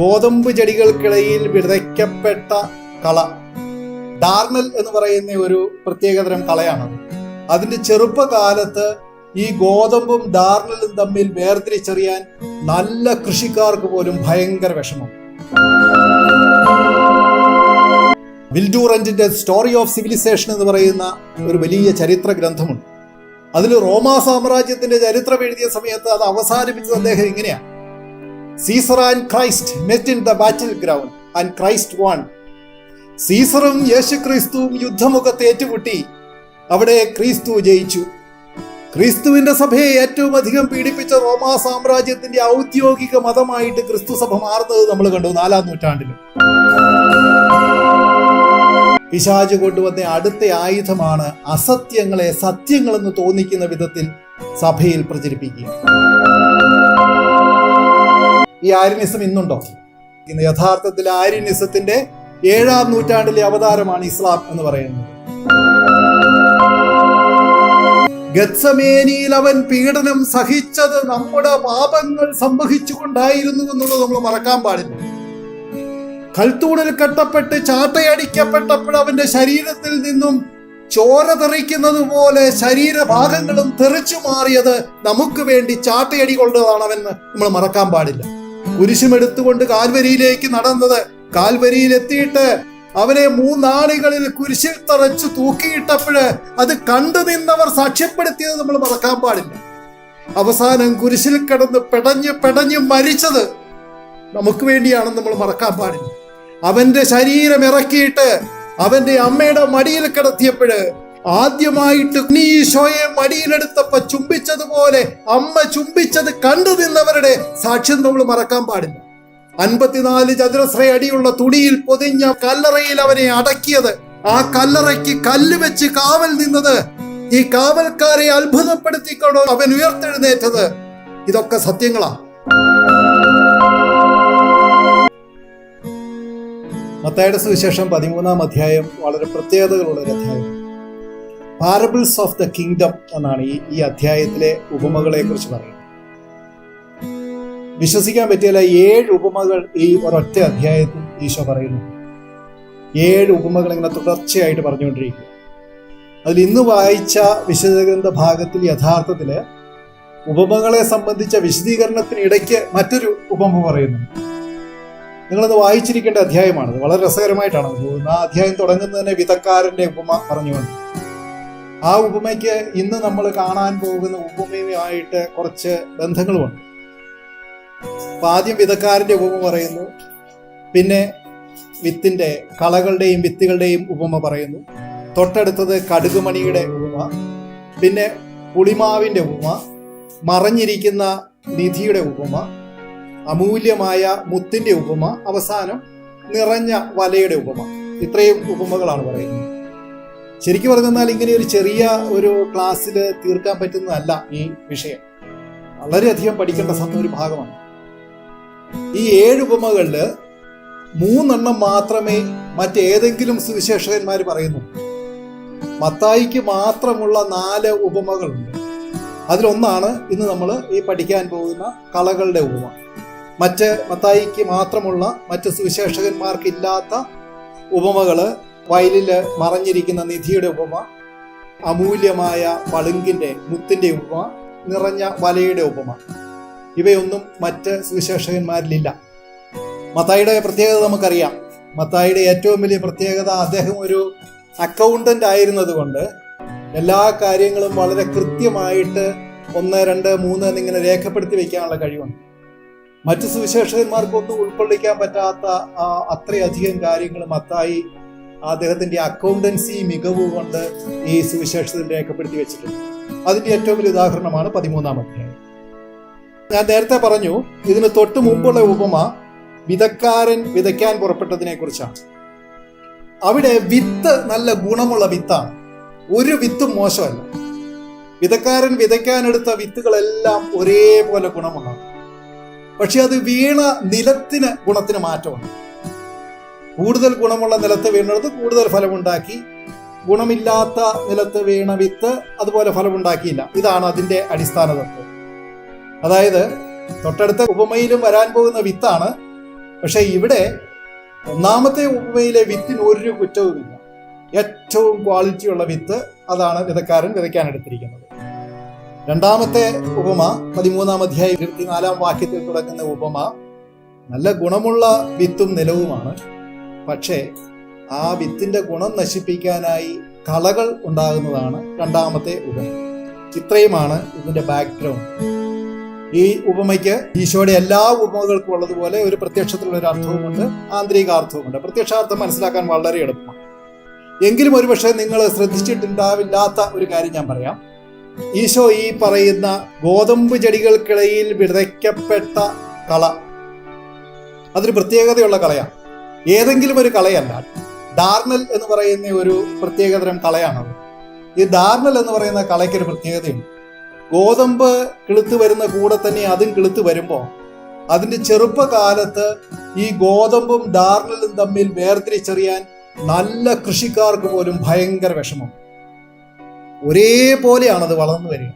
ഗോതമ്പ് ചെടികൾക്കിടയിൽ വിതയ്ക്കപ്പെട്ട കള. ഡാർണൽ എന്ന് പറയുന്ന ഒരു പ്രത്യേകതരം കളയാണ്. അതിന്റെ ചെറുപ്പകാലത്ത് ഈ ഗോതമ്പും ഡാർണലും തമ്മിൽ വേർതിരിച്ചറിയാൻ നല്ല കൃഷിക്കാർക്ക് പോലും ഭയങ്കര വിഷമം. വിൽഡൂറന്റിന്റെ സ്റ്റോറി ഓഫ് സിവിലൈസേഷൻ എന്ന് പറയുന്ന ഒരു വലിയ ചരിത്ര ഗ്രന്ഥമുണ്ട് അതിൽ റോമാ സാമ്രാജ്യത്തിന്റെ ചരിത്രം എഴുതിയ സമയത്ത് അത് അവസാനിപ്പിച്ചത് അദ്ദേഹം ഇങ്ങനെയാണ്. Caesar and Christ met in the battle ground and Christ won സീസറും യേശു ക്രിസ്തുവും യുദ്ധമുഖത്ത് ഏറ്റുമുട്ടി. അവിടെ ക്രിസ്തു ജയിച്ചു. ക്രിസ്തുവിന്റെ സഭയെ ഏറ്റവും അധികം പീഡിപ്പിച്ച റോമാ സാമ്രാജ്യത്തിന്റെ ഔദ്യോഗിക മതമായിട്ട് ക്രിസ്തു സഭ മാറുന്നത് നമ്മൾ കണ്ടു നാലാം നൂറ്റാണ്ടിൽ. പിശാജ് കൊണ്ടുവന്ന അടുത്ത ആയുധമാണ് അസത്യങ്ങളെ സത്യങ്ങളെന്ന് തോന്നിക്കുന്ന വിധത്തിൽ സഭയിൽ പ്രചരിപ്പിക്കുക. ഈ ആര്യനിസം ഇന്നുണ്ടോ? ഇന്ന് യഥാർത്ഥത്തിൽ ആര്യനിസത്തിന്റെ ഏഴാം നൂറ്റാണ്ടിലെ അവതാരമാണ് ഇസ്ലാം എന്ന് പറയുന്നത്. ഗത്സമേനിയിൽ അവൻ പീഡനം സഹിച്ചത് നമ്മുടെ പാപങ്ങൾ സംവഹിച്ചുകൊണ്ടായിരുന്നു എന്നുള്ളത് നമ്മൾ മറക്കാൻ പാടില്ല. കൽത്തൂണിൽ കെട്ടപ്പെട്ട് ചാട്ടയടിക്കപ്പെട്ടപ്പോൾ അവന്റെ ശരീരത്തിൽ നിന്നും ചോര തെറിക്കുന്നത് പോലെ ശരീരഭാഗങ്ങളും തെറിച്ചു മാറിയത് നമുക്ക് വേണ്ടി ചാട്ടയടി കൊണ്ടതാണവെന്ന് നമ്മൾ മറക്കാൻ പാടില്ല. കുരിശുമെടുത്തുകൊണ്ട് കാൽവരിയിലേക്ക് നടന്നത്. കാൽവരിയിൽ എത്തിയിട്ട് അവനെ മൂന്നാളികളിൽ കുരിശിൽ തറച്ചു തൂക്കിയിട്ടപ്പോഴ് അത് കണ്ടു നിന്നവർ സാക്ഷ്യപ്പെടുത്തിയത് നമ്മൾ മറക്കാൻ പാടില്ല. അവസാനം കുരിശിൽ കിടന്ന് പെടഞ്ഞ് പെടഞ്ഞ് മരിച്ചത് നമുക്ക് വേണ്ടിയാണെന്ന് നമ്മൾ മറക്കാൻ പാടില്ല. അവന്റെ ശരീരം ഇറക്കിയിട്ട് അവന്റെ അമ്മയുടെ മടിയിൽ കിടത്തിയപ്പോഴ് ആദ്യമായിട്ട് ഈശോയെ മടിയിലെടുത്തപ്പോ ചുംബിച്ചതുപോലെ അമ്മ ചുംബിച്ചത് കണ്ടു നിന്നവരുടെ സാക്ഷ്യം നമ്മൾ മറക്കാൻ പാടില്ല. അൻപത്തിനാല് ചതുരശ്ര അടിയുള്ള തുണിയിൽ പൊതിഞ്ഞ കല്ലറയിൽ അവനെ അടക്കിയത് ആ കല്ലറയ്ക്ക് കല്ല് വെച്ച് കാവൽ നിന്നത് ഈ കാവൽക്കാരെ അത്ഭുതപ്പെടുത്തിക്കൊണ്ടോ അവൻ ഉയർത്തെഴുന്നേറ്റത്. ഇതൊക്കെ സത്യങ്ങളാ. മത്തായുടെ സുവിശേഷം പതിമൂന്നാം അധ്യായം വളരെ പ്രത്യേകതകളുള്ള ഒരു അധ്യായം. പാരബിൾസ് ഓഫ് ദ കിങ്ഡം എന്നാണ് ഈ ഈ അധ്യായത്തിലെ ഉപമകളെ കുറിച്ച് പറയുന്നത്. വിശ്വസിക്കാൻ പറ്റിയല്ല ഏഴ് ഉപമകൾ ഈ ഒരൊറ്റ അധ്യായത്തിൽ ഈശോ പറയുന്നു. ഏഴ് ഉപമകൾ ഇങ്ങനെ തുടർച്ചയായിട്ട് പറഞ്ഞുകൊണ്ടിരിക്കുക അതിൽ ഇന്ന് വായിച്ച വിശദഗ്രന്ഥ ഭാഗത്തിൽ യഥാർത്ഥത്തിൽ ഉപമകളെ സംബന്ധിച്ച വിശദീകരണത്തിന് ഇടയ്ക്ക് മറ്റൊരു ഉപമ പറയുന്നു. നിങ്ങളത് വായിച്ചിരിക്കേണ്ട അധ്യായമാണത്. വളരെ രസകരമായിട്ടാണ് പോകുന്നത് ആ അധ്യായം തുടങ്ങുന്നതിനെ വിധക്കാരന്റെ ഉപമ പറഞ്ഞുകൊണ്ട്. ആ ഉപമയ്ക്ക് ഇന്ന് നമ്മൾ കാണാൻ പോകുന്ന ഉപമയുമായിട്ട് കുറച്ച് ബന്ധങ്ങളുമുണ്ട്. ആദ്യം വിധക്കാരന്റെ ഉപമ പറയുന്നു. പിന്നെ വിത്തിന്റെ കളകളുടെയും വിത്തുകളുടെയും ഉപമ പറയുന്നു. തൊട്ടടുത്തത് കടുകുമണിയുടെ ഉപമ. പിന്നെ പുളിമാവിന്റെ ഉപമ. മറഞ്ഞിരിക്കുന്ന നിധിയുടെ ഉപമ. അമൂല്യമായ മുത്തിന്റെ ഉപമ. അവസാനം നിറഞ്ഞ വലയുടെ ഉപമ. ഇത്രയും ഉപമകളാണ് പറയുന്നത്. ശരിക്കും പറഞ്ഞാൽ ഇങ്ങനെ ഒരു ചെറിയ ഒരു ക്ലാസ്സിൽ തീർക്കാൻ പറ്റുന്നതല്ല ഈ വിഷയം. വളരെയധികം പഠിക്കേണ്ട സമ ഒരു ഭാഗമാണ്. ഈ ഏഴ് ഉപമകളിൽ മൂന്നെണ്ണം മാത്രമേ മറ്റേതെങ്കിലും സുവിശേഷകന്മാർ പറയുന്നു. മത്തായിക്ക് മാത്രമുള്ള നാല് ഉപമകളുണ്ട്. അതിലൊന്നാണ് ഇന്ന് നമ്മൾ ഈ പഠിക്കാൻ പോകുന്ന കളകളുടെ ഉപമ. മറ്റ് മത്തായിക്ക് മാത്രമുള്ള മറ്റ് സുവിശേഷകന്മാർക്കില്ലാത്ത ഉപമകൾ വയലിൽ മറഞ്ഞിരിക്കുന്ന നിധിയുടെ ഉപമ അമൂല്യമായ പളുങ്കിന്റെ മുത്തിന്റെ ഉപമ നിറഞ്ഞ വലയുടെ ഉപമ. ഇവയൊന്നും മറ്റ് സുവിശേഷകന്മാരിലില്ല. മത്തായിയുടെ പ്രത്യേകത നമുക്കറിയാം. മത്തായിയുടെ ഏറ്റവും വലിയ പ്രത്യേകത അദ്ദേഹം ഒരു അക്കൗണ്ടന്റ് ആയിരുന്നതുകൊണ്ട് എല്ലാ കാര്യങ്ങളും വളരെ കൃത്യമായിട്ട് ഒന്ന് രണ്ട് മൂന്ന് എന്നിങ്ങനെ രേഖപ്പെടുത്തി വെക്കാനുള്ള കഴിവുണ്ട്. മറ്റു സുവിശേഷകന്മാർക്കൊന്നും ഉൾക്കൊള്ളിക്കാൻ പറ്റാത്ത അത്രയധികം കാര്യങ്ങൾ മത്തായി അദ്ദേഹത്തിന്റെ അക്കൗണ്ടൻസി മികവ് കൊണ്ട് ഈ സുവിശേഷത്തിൽ രേഖപ്പെടുത്തി വെച്ചിട്ടുണ്ട്. അതിന്റെ ഏറ്റവും വലിയ ഉദാഹരണമാണ് പതിമൂന്നാം അധ്യായം. ഞാൻ നേരത്തെ പറഞ്ഞു ഇതിന് തൊട്ട് മുമ്പുള്ള ഉപമ വിതക്കാരൻ വിതയ്ക്കാൻ പുറപ്പെട്ടതിനെ കുറിച്ചാണ്. അവിടെ വിത്ത് നല്ല ഗുണമുള്ള വിത്താണ്. ഒരു വിത്തും മോശമല്ല. വിതക്കാരൻ വിതയ്ക്കാനെടുത്ത വിത്തുകളെല്ലാം ഒരേപോലെ ഗുണമുള്ളതാണ്. പക്ഷെ അത് വീണ നിലത്തിന് ഗുണത്തിന് മാറ്റമുണ്ട്. കൂടുതൽ ഗുണമുള്ള നിലത്ത് വീണത് കൂടുതൽ ഫലമുണ്ടാക്കി. ഗുണമില്ലാത്ത നിലത്ത് വീണ വിത്ത് അതുപോലെ ഫലമുണ്ടാക്കിയില്ല. ഇതാണ് അതിന്റെ അടിസ്ഥാന തത്വം. അതായത് തൊട്ടടുത്ത ഉപമയിലും വരാൻ പോകുന്ന വിത്താണ്. പക്ഷേ ഇവിടെ ഒന്നാമത്തെ ഉപമയിലെ വിത്തിന് ഒരു കുറ്റവുമില്ല. ഏറ്റവും ക്വാളിറ്റിയുള്ള വിത്ത് അതാണ് വിതക്കാരൻ വിതയ്ക്കാൻ എടുത്തിരിക്കുന്നത്. രണ്ടാമത്തെ ഉപമ പതിമൂന്നാം അധ്യായം ഇരുപത്തിനാലാം വാക്യത്തിൽ തുടങ്ങുന്ന ഉപമ നല്ല ഗുണമുള്ള വിത്തും നിലവുമാണ്. പക്ഷേ ആ വിത്തിന്റെ ഗുണം നശിപ്പിക്കാനായി കളകൾ ഉണ്ടാകുന്നതാണ് രണ്ടാമത്തെ ഉപമ. ഇത്രയുമാണ് ഇതിന്റെ ബാക്ക്ഗ്രൗണ്ട് ഈ ഉപമയ്ക്ക് ഈശോയുടെ എല്ലാ ഉപമകൾക്കും ഉള്ളതുപോലെ ഒരു പ്രത്യക്ഷത്തിലുള്ള ഒരു അർത്ഥവുമുണ്ട് ആന്തരികാർത്ഥവുമുണ്ട്. പ്രത്യക്ഷാർത്ഥം മനസ്സിലാക്കാൻ വളരെ എളുപ്പമാണ്. എങ്കിലും ഒരുപക്ഷെ നിങ്ങൾ ശ്രദ്ധിച്ചിട്ടുണ്ടാവില്ലാത്ത ഒരു കാര്യം ഞാൻ പറയാം. ഈശോ ഈ പറയുന്ന ഗോതമ്പ് ചെടികൾക്കിടയിൽ വിതയ്ക്കപ്പെട്ട കള. അതൊരു പ്രത്യേകതയുള്ള കളയാണ്. ഏതെങ്കിലും ഒരു കളയല്ല. ഡാർണൽ എന്ന് പറയുന്ന ഒരു പ്രത്യേകതരം കളയാണത്. ഈ ഡാർണൽ എന്ന് പറയുന്ന കളയ്ക്കൊരു പ്രത്യേകതയുണ്ട്. ഗോതമ്പ് കിളുത്ത് വരുന്ന കൂടെ തന്നെ അതും കിളുത്ത് വരുമ്പോൾ അതിന്റെ ചെറുപ്പകാലത്ത് ഈ ഗോതമ്പും ഡാർണലും തമ്മിൽ വേർതിരിച്ചറിയാൻ നല്ല കൃഷിക്കാർക്ക് പോലും ഭയങ്കര വിഷമം. ഒരേപോലെയാണ് അത് വളർന്നു വരിക.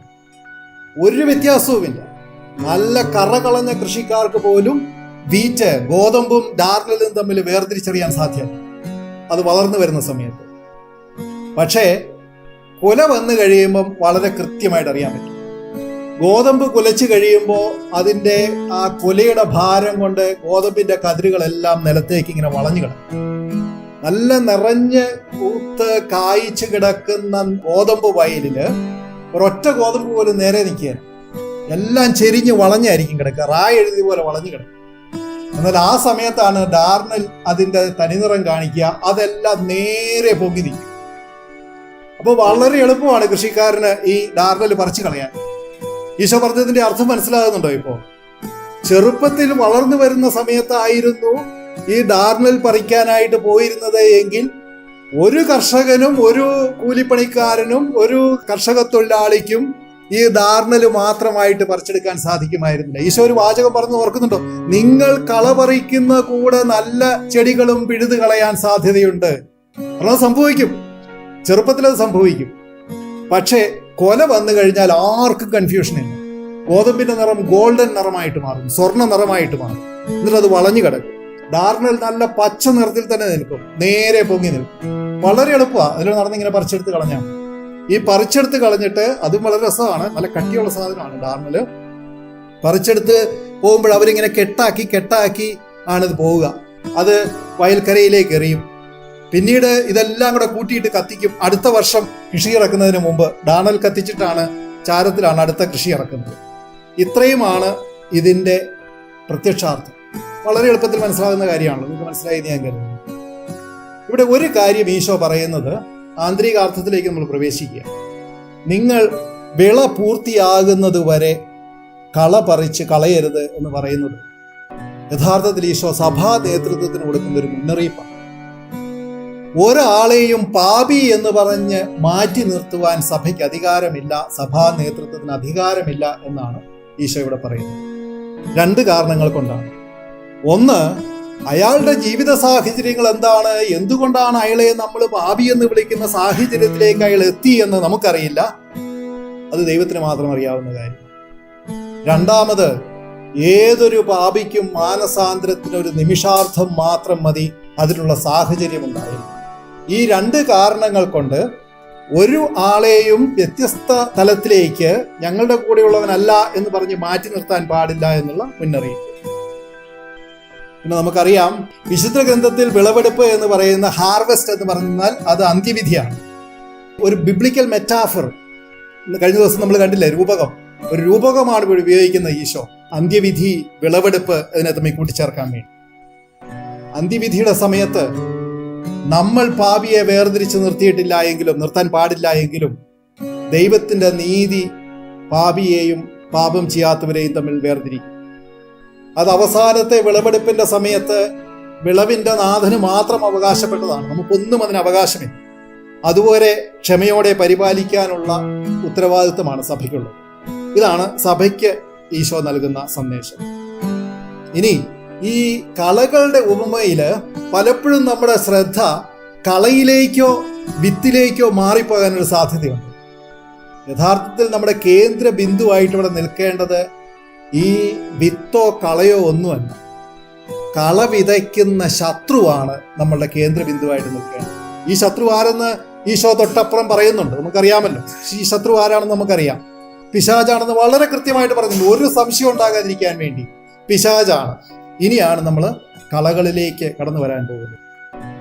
ഒരു വ്യത്യാസവുമില്ല. നല്ല കറ കളഞ്ഞ കൃഷിക്കാർക്ക് പോലും വീറ്റ് ഗോതമ്പും ഡാർണലും തമ്മിൽ വേർതിരിച്ചറിയാൻ സാധ്യം അത് വളർന്നു വരുന്ന സമയത്ത്. പക്ഷേ കുല വന്നു കഴിയുമ്പം വളരെ കൃത്യമായിട്ട് അറിയാൻ പറ്റും. ഗോതമ്പ് കുലച്ചു കഴിയുമ്പോൾ അതിന്റെ ആ കുലയുടെ ഭാരം കൊണ്ട് ഗോതമ്പിന്റെ കതിരുകളെല്ലാം നിലത്തേക്ക് ഇങ്ങനെ വളഞ്ഞു കിടക്കും. നല്ല നിറഞ്ഞ് കൂത്ത് കായ്ച്ചു കിടക്കുന്ന ഗോതമ്പ് വയലിൽ ഒരൊറ്റ ഗോതമ്പ് പോലും നേരെ നിൽക്കുകയാണ്. എല്ലാം ചെരിഞ്ഞ് വളഞ്ഞായിരിക്കും കിടക്കുക. റായ എഴുതി പോലെ വളഞ്ഞു കിടക്കും. എന്നാൽ ആ സമയത്താണ് ഡാർണൽ അതിന്റെ തനിനിറം കാണിക്കുക. അതെല്ലാം നേരെ പൊങ്ങി നിൽക്കും. അപ്പോൾ വളരെ എളുപ്പമാണ് കൃഷിക്കാരന് ഈ ഡാർണൽ പറിച്ചു കളയാൻ. ഈശോ പറഞ്ഞതിന്റെ അർത്ഥം മനസ്സിലാകുന്നുണ്ടോ ഇപ്പോ ചെറുപ്പത്തിൽ വളർന്നു വരുന്ന സമയത്തായിരുന്നു ഈ ഡാർണൽ പറിക്കാനായിട്ട് പോയിരുന്നത് എങ്കിൽ ഒരു കർഷകനും ഒരു കൂലിപ്പണിക്കാരനും ഒരു കർഷക തൊഴിലാളിക്കും ഈ ഡാർണൽ മാത്രമായിട്ട് പറിച്ചെടുക്കാൻ സാധിക്കുമായിരുന്നില്ല. ഈശോ ഒരു വാചകം പറഞ്ഞു ഓർക്കുന്നുണ്ടോ? നിങ്ങൾ കള പറിക്കുന്ന കൂടെ നല്ല ചെടികളും പിഴുതു കളയാൻ സാധ്യതയുണ്ട്. അത് സംഭവിക്കും. ചെറുപ്പത്തിൽ അത് സംഭവിക്കും. പക്ഷേ കൊല വന്നു കഴിഞ്ഞാൽ ആർക്കും കൺഫ്യൂഷൻ ഇല്ല. ഗോതമ്പിന്റെ നിറം ഗോൾഡൻ നിറമായിട്ട് മാറും സ്വർണ നിറമായിട്ട് മാറും. എന്നിട്ട് അത് വളഞ്ഞു കിടക്കും. ഡാർണൽ നല്ല പച്ച നിറത്തിൽ തന്നെ നിൽക്കും നേരെ പൊങ്ങി നിൽക്കും. വളരെ എളുപ്പമാണ് അതിൽ നടന്നിങ്ങനെ പറിച്ചെടുത്ത് കളഞ്ഞാൽ ഈ പറിച്ചെടുത്ത് കളഞ്ഞിട്ട് അതും വളരെ രസമാണ്. നല്ല കട്ടിയുള്ള സാധനമാണ് ഡാർമൽ. പറിച്ചെടുത്ത് പോകുമ്പോൾ അവരിങ്ങനെ കെട്ടാക്കി കെട്ടാക്കി ആണിത് പോവുക. അത് വയൽക്കരയിലേക്ക് എറിയും. പിന്നീട് ഇതെല്ലാം കൂടെ കൂട്ടിയിട്ട് കത്തിക്കും. അടുത്ത വർഷം കൃഷി ഇറക്കുന്നതിന് മുമ്പ് ഡാണൽ കത്തിച്ചിട്ടാണ് ചാരത്തിലാണ് അടുത്ത കൃഷി ഇറക്കുന്നത്. ഇത്രയുമാണ് ഇതിന്റെ പ്രത്യക്ഷാർത്ഥം. വളരെ എളുപ്പത്തിൽ മനസ്സിലാകുന്ന കാര്യമാണ് നിങ്ങൾക്ക് മനസ്സിലായി ഞാൻ കരുതുന്നു. ഇവിടെ ഒരു കാര്യം ഈശോ പറയുന്നത് ആന്തരികാർത്ഥത്തിലേക്ക് നമ്മൾ പ്രവേശിക്കുക. നിങ്ങൾ വിള പൂർത്തിയാകുന്നത് വരെ കള പറിച്ച് കളയരുത് എന്ന് പറയുന്നത് യഥാർത്ഥത്തിൽ ഈശോ സഭാ നേതൃത്വത്തിന് കൊടുക്കുന്ന ഒരു മുന്നറിയിപ്പാണ്. ഒരാളെയും പാപി എന്ന് പറഞ്ഞ് മാറ്റി നിർത്തുവാൻ സഭയ്ക്ക് അധികാരമില്ല സഭാ നേതൃത്വത്തിന് അധികാരമില്ല എന്നാണ് ഈശോ ഇവിടെ പറയുന്നത്. രണ്ട് കാരണങ്ങൾ കൊണ്ടാണ്. ഒന്ന് അയാളുടെ ജീവിത സാഹചര്യങ്ങൾ എന്താണ്? എന്തുകൊണ്ടാണ് അയാളെ നമ്മൾ പാപി എന്ന് വിളിക്കുന്ന സാഹചര്യത്തിലേക്ക് അയാൾ എത്തി എന്ന് നമുക്കറിയില്ല. അത് ദൈവത്തിന് മാത്രം അറിയാവുന്ന കാര്യം. രണ്ടാമത് ഏതൊരു പാപിക്കും മാനസാന്തരത്തിന് ഒരു നിമിഷാർത്ഥം മാത്രം മതി അതിനുള്ള സാഹചര്യം ഉണ്ടായി. ഈ രണ്ട് കാരണങ്ങൾ കൊണ്ട് ഒരു ആളെയും വ്യത്യസ്ത തലത്തിലേക്ക് ഞങ്ങളുടെ കൂടെയുള്ളവനല്ല എന്ന് പറഞ്ഞ് മാറ്റി നിർത്താൻ പാടില്ല എന്നുള്ള മുന്നറിയിപ്പ്. പിന്നെ നമുക്കറിയാം വിശുദ്ധ ഗ്രന്ഥത്തിൽ വിളവെടുപ്പ് എന്ന് പറയുന്ന ഹാർവെസ്റ്റ് എന്ന് പറഞ്ഞാൽ അത് അന്ത്യവിധിയാണ്. ഒരു ബിബ്ലിക്കൽ മെറ്റാഫർ കഴിഞ്ഞ ദിവസം നമ്മൾ കണ്ടില്ലേ രൂപകം. ഒരു രൂപകമാണ് ഇവിടെ ഉപയോഗിക്കുന്ന ഈശോ. അന്ത്യവിധി വിളവെടുപ്പ് ഇതിനെ തമ്മിൽ കൂട്ടിച്ചേർക്കാൻ വേണ്ടി. അന്ത്യവിധിയുടെ സമയത്ത് നമ്മൾ പാപിയെ വേർതിരിച്ച് നിർത്തിയിട്ടില്ല എങ്കിലും നിർത്താൻ പാടില്ല എങ്കിലും ദൈവത്തിന്റെ നീതി പാപിയെയും പാപം ചെയ്യാത്തവരെയും തമ്മിൽ വേർതിരിക്കും. അത് അവസാനത്തെ വിളവെടുപ്പിന്റെ സമയത്ത് വിളവിന്റെ നാഥന് മാത്രം അവകാശപ്പെട്ടതാണ്. നമുക്കൊന്നും അതിന് അവകാശമില്ല. അതുപോലെ ക്ഷമയോടെ പരിപാലിക്കാനുള്ള ഉത്തരവാദിത്വമാണ് സഭയ്ക്കുള്ളത്. ഇതാണ് സഭയ്ക്ക് ഈശോ നൽകുന്ന സന്ദേശം. ഇനി ഈ കളകളുടെ ഉപമയിൽ പലപ്പോഴും നമ്മുടെ ശ്രദ്ധ കളയിലേക്കോ വിത്തിലേക്കോ മാറിപ്പോകാനൊരു സാധ്യതയുണ്ട്. യഥാർത്ഥത്തിൽ നമ്മുടെ കേന്ദ്ര ബിന്ദുവായിട്ട് ഇവിടെ നിൽക്കേണ്ടത് ഈ വിത്തോ കളയോ ഒന്നുമല്ല. കള വിതയ്ക്കുന്ന ശത്രുവാണ് നമ്മളുടെ കേന്ദ്രബിന്ദുവായിട്ട് നിൽക്കേണ്ടത്. ഈ ശത്രു ആരെന്ന് ഈശോ തൊട്ടപ്പുറം പറയുന്നുണ്ട്. നമുക്കറിയാമല്ലോ. ഈ ശത്രു ആരാണെന്ന് നമുക്കറിയാം. പിശാജാണെന്ന് വളരെ കൃത്യമായിട്ട് പറയുന്നുണ്ട് ഒരു സംശയം ഉണ്ടാകാതിരിക്കാൻ വേണ്ടി പിശാജാണ്. ഇനിയാണ് നമ്മൾ കളകളിലേക്ക് കടന്നു വരാൻ പോകുന്നത്.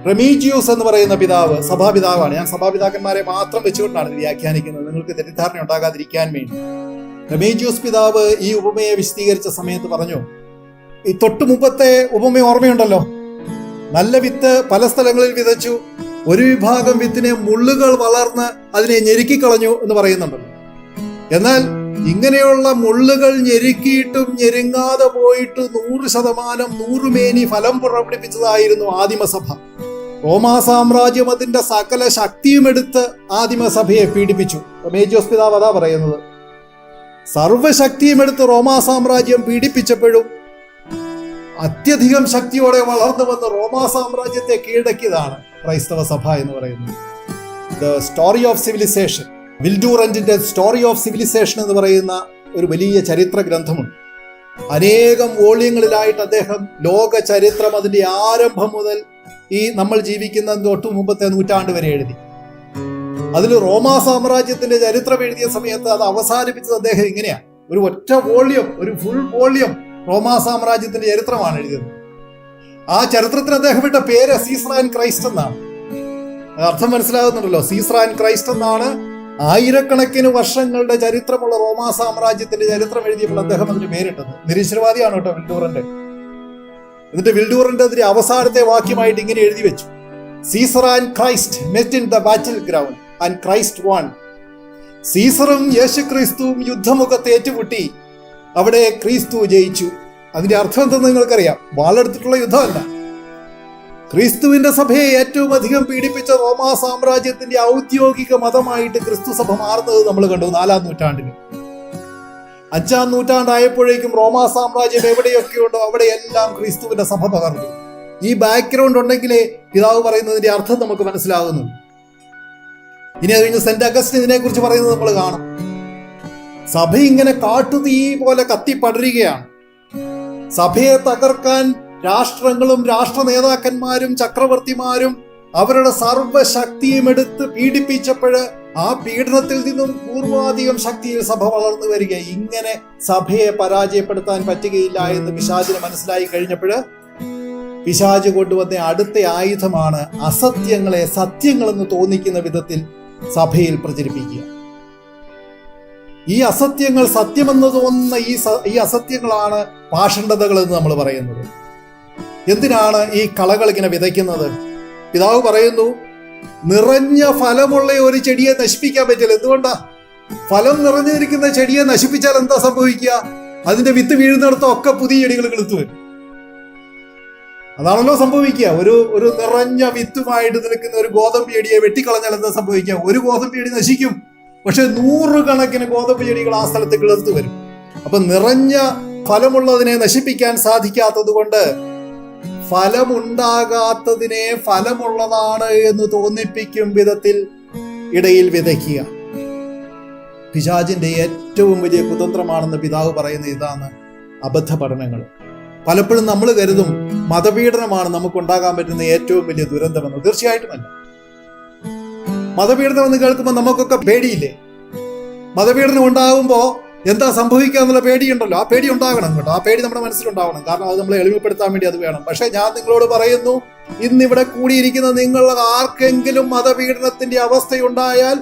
റെമീജിയൂസ് എന്ന് പറയുന്ന പിതാവ് സഭാപിതാവാണ്. ഞാൻ സഭാപിതാക്കന്മാരെ മാത്രം വെച്ചുകൊണ്ടാണ് വ്യാഖ്യാനിക്കുന്നത്. നിങ്ങൾക്ക് തെറ്റിദ്ധാരണ ഉണ്ടാകാതിരിക്കാൻ വേണ്ടി. റെമീജിയൂസ് പിതാവ് ഈ ഉപമയെ വിശദീകരിച്ച സമയത്ത് പറഞ്ഞു ഈ തൊട്ടു മുമ്പത്തെ ഉപമ ഓർമ്മയുണ്ടല്ലോ. നല്ല വിത്ത് പല സ്ഥലങ്ങളിൽ വിതച്ചു ഒരു വിഭാഗം വിത്തിനെ മുള്ളുകൾ വളർന്ന് അതിനെ ഞെരുക്കിക്കളഞ്ഞു എന്ന് പറയുന്നുണ്ട്. എന്നാൽ ഇങ്ങനെയുള്ള മുള്ളുകൾ ഞെരുക്കിയിട്ടും ഞെരുങ്ങാതെ പോയിട്ട് നൂറ് ശതമാനം നൂറുമേനി ഫലം പുറപ്പെടുപ്പിച്ചതായിരുന്നു ആദിമസഭ. റോമാ സാമ്രാജ്യം അതിന്റെ സകല ശക്തിയും എടുത്ത് ആദിമസഭയെ പീഡിപ്പിച്ചു. മേജോസ് പിതാവ് അതാ പറയുന്നത്. സർവശക്തിയും എടുത്ത് റോമാ സാമ്രാജ്യം പീഡിപ്പിച്ചപ്പോഴും അത്യധികം ശക്തിയോടെ വളർന്നു വന്ന റോമാ സാമ്രാജ്യത്തെ കീഴടക്കിയതാണ് ക്രൈസ്തവ സഭ എന്ന് പറയുന്നത്. ദ സ്റ്റോറി ഓഫ് സിവിലൈസേഷൻ വിൽഡൂറന്റിന്റെ സ്റ്റോറി ഓഫ് സിവിലൈസേഷൻ എന്ന് പറയുന്ന ഒരു വലിയ ചരിത്ര ഗ്രന്ഥമുണ്ട്. അനേകം വോള്യങ്ങളിലായിട്ട് അദ്ദേഹം ലോക ചരിത്രം അതിന്റെ ആരംഭം മുതൽ ഈ നമ്മൾ ജീവിക്കുന്ന തൊട്ടു മുമ്പത്തെ നൂറ്റാണ്ട് വരെ എഴുതി. അതിൽ റോമാ സാമ്രാജ്യത്തിന്റെ ചരിത്രം എഴുതിയ സമയത്ത് അത് അവസാനിപ്പിച്ചത് അദ്ദേഹം ഇങ്ങനെയാ. ഒരു ഒറ്റ വോള്യം ഒരു ഫുൾ വോള്യം റോമാ സാമ്രാജ്യത്തിന്റെ ചരിത്രമാണ് എഴുതിയത്. ആ ചരിത്രത്തിന് അദ്ദേഹം ഇട്ട പേര് സീസർ ആൻഡ് ക്രൈസ്റ്റ് എന്നാണ്. അർത്ഥം മനസ്സിലാകുന്നുണ്ടല്ലോ. സീസർ ആൻഡ് ക്രൈസ്റ്റ് എന്നാണ് ആയിരക്കണക്കിന് വർഷങ്ങളുടെ ചരിത്രമുള്ള റോമാ സാമ്രാജ്യത്തിന്റെ ചരിത്രം എഴുതിയപ്പോൾ അദ്ദേഹം അതിന് പേരിട്ടത്. നിരീശ്വരവാദിയാണ് കേട്ടോ വിൽഡൂറിന്റെ. എന്നിട്ട് വിൽഡൂറിന്റെ അതിന്റെ അവസാനത്തെ വാക്യമായിട്ട് ഇങ്ങനെ എഴുതി വെച്ചു. Caesar and Christ met in the battle ground and Christ won സീസറും യേശു ക്രിസ്തുവും യുദ്ധമുഖത്ത് ഏറ്റുമുട്ടി. അവിടെ ക്രിസ്തു ജയിച്ചു. അതിന്റെ അർത്ഥം എന്തെന്ന് നിങ്ങൾക്കറിയാം? വാളെടുത്തിട്ടുള്ള യുദ്ധമല്ല. ക്രിസ്തുവിന്റെ സഭയെ ഏറ്റവും അധികം പീഡിപ്പിച്ച റോമാ സാമ്രാജ്യത്തിന്റെ ഔദ്യോഗിക മതമായിട്ട് ക്രിസ്തു സഭ മാറുന്നത് നമ്മൾ കണ്ടു നാലാം നൂറ്റാണ്ടിന് അഞ്ചാം നൂറ്റാണ്ടായപ്പോഴേക്കും റോമാ സാമ്രാജ്യം എവിടെയൊക്കെയുണ്ടോ അവിടെയെല്ലാം ക്രിസ്തുവിന്റെ സഭ പകർന്നു ഈ ബാക്ക്ഗ്രൗണ്ട് ഉണ്ടെങ്കിലേ പിതാവ് പറയുന്നതിന്റെ അർത്ഥം നമുക്ക് മനസ്സിലാകുന്നു ഇനി അത് കഴിഞ്ഞ് സെന്റ് അഗസ്റ്റിൻ ഇതിനെ കുറിച്ച് പറയുന്നത് നമ്മൾ കാണും. സഭ ഇങ്ങനെ കാട്ടുതീ പോലെ കത്തി പടരുകയാണ് സഭയെ തകർക്കാൻ രാഷ്ട്രങ്ങളും രാഷ്ട്ര നേതാക്കന്മാരും ചക്രവർത്തിമാരും അവരുടെ സർവശക്തിയും എടുത്ത് പീഡിപ്പിച്ചപ്പോൾ ആ പീഡനത്തിൽ നിന്നും പൂർവാധികം ശക്തിയിൽ സഭ വളർന്നു വരിക ഇങ്ങനെ സഭയെ പരാജയപ്പെടുത്താൻ പറ്റുകയില്ല എന്ന് പിശാചിന് മനസ്സിലായി കഴിഞ്ഞപ്പോൾ പിശാജ് കൊണ്ടുവന്ന അടുത്ത ആയുധമാണ് അസത്യങ്ങളെ സത്യങ്ങളെന്ന് തോന്നിക്കുന്ന വിധത്തിൽ സഭയിൽ പ്രചരിപ്പിക്കുക. ഈ അസത്യങ്ങൾ സത്യമെന്ന് തോന്നുന്ന ഈ ഈ അസത്യങ്ങളാണ് പാഷണ്ഡതകൾ എന്ന് നമ്മൾ പറയുന്നത്. എന്തിനാണ് ഈ കളകൾ ഇങ്ങനെ വിതയ്ക്കുന്നത്? പിതാവ് പറയുന്നു നിറഞ്ഞ ഫലമുള്ള ഒരു ചെടിയെ നശിപ്പിക്കാൻ പറ്റില്ല. എന്തുകൊണ്ടാ? ഫലം നിറഞ്ഞിരിക്കുന്ന ചെടിയെ നശിപ്പിച്ചാൽ എന്താ സംഭവിക്കുക? അതിന്റെ വിത്ത് വീഴുന്നിടത്തൊക്കെ പുതിയ ചെടികൾ കിളുത്തു വരും. അതാണല്ലോ സംഭവിക്കുക. ഒരു ഒരു നിറഞ്ഞ വിത്തുമായിട്ട് നിൽക്കുന്ന ഒരു ഗോതമ്പ് ചെടിയെ വെട്ടിക്കളഞ്ഞാൽ എന്താ സംഭവിക്കുക? ഒരു ഗോതമ്പ് ചെടി നശിക്കും. പക്ഷെ നൂറുകണക്കിന് ഗോതമ്പ് ചെടികൾ ആ സ്ഥലത്ത് കിളർത്ത് വരും. അപ്പൊ നിറഞ്ഞ ഫലമുള്ളതിനെ നശിപ്പിക്കാൻ സാധിക്കാത്തത് കൊണ്ട് ഫലമുണ്ടാകാത്തതിനെ ഫലമുള്ളതാണ് എന്ന് തോന്നിപ്പിക്കും വിധത്തിൽ ഇടയിൽ വിതയ്ക്കുക. പിശാജിന്റെ ഏറ്റവും വലിയ കുതന്ത്രമാണെന്ന് പിതാവ് പറയുന്ന ഇതാണ് അബദ്ധ പഠനങ്ങൾ. പലപ്പോഴും നമ്മൾ കരുതും മതപീഡനമാണ് നമുക്ക് ഉണ്ടാകാൻ പറ്റുന്ന ഏറ്റവും വലിയ ദുരന്തമെന്ന്. തീർച്ചയായിട്ടുമല്ല മതപീഡനം എന്ന് കേൾക്കുമ്പോൾ നമുക്കൊക്കെ പേടിയില്ലേ? മതപീഡനം ഉണ്ടാകുമ്പോൾ എന്താ സംഭവിക്കുക എന്നുള്ള പേടിയുണ്ടല്ലോ. ആ പേടി ഉണ്ടാകണം കേട്ടോ. ആ പേടി നമ്മുടെ മനസ്സിലുണ്ടാവണം. കാരണം അത് നമ്മളെ എളിമപ്പെടുത്താൻ വേണ്ടി അത് വേണം. പക്ഷെ ഞാൻ നിങ്ങളോട് പറയുന്നു ഇന്നിവിടെ കൂടിയിരിക്കുന്ന നിങ്ങൾ ആർക്കെങ്കിലും മതപീഡനത്തിന്റെ അവസ്ഥയുണ്ടായാൽ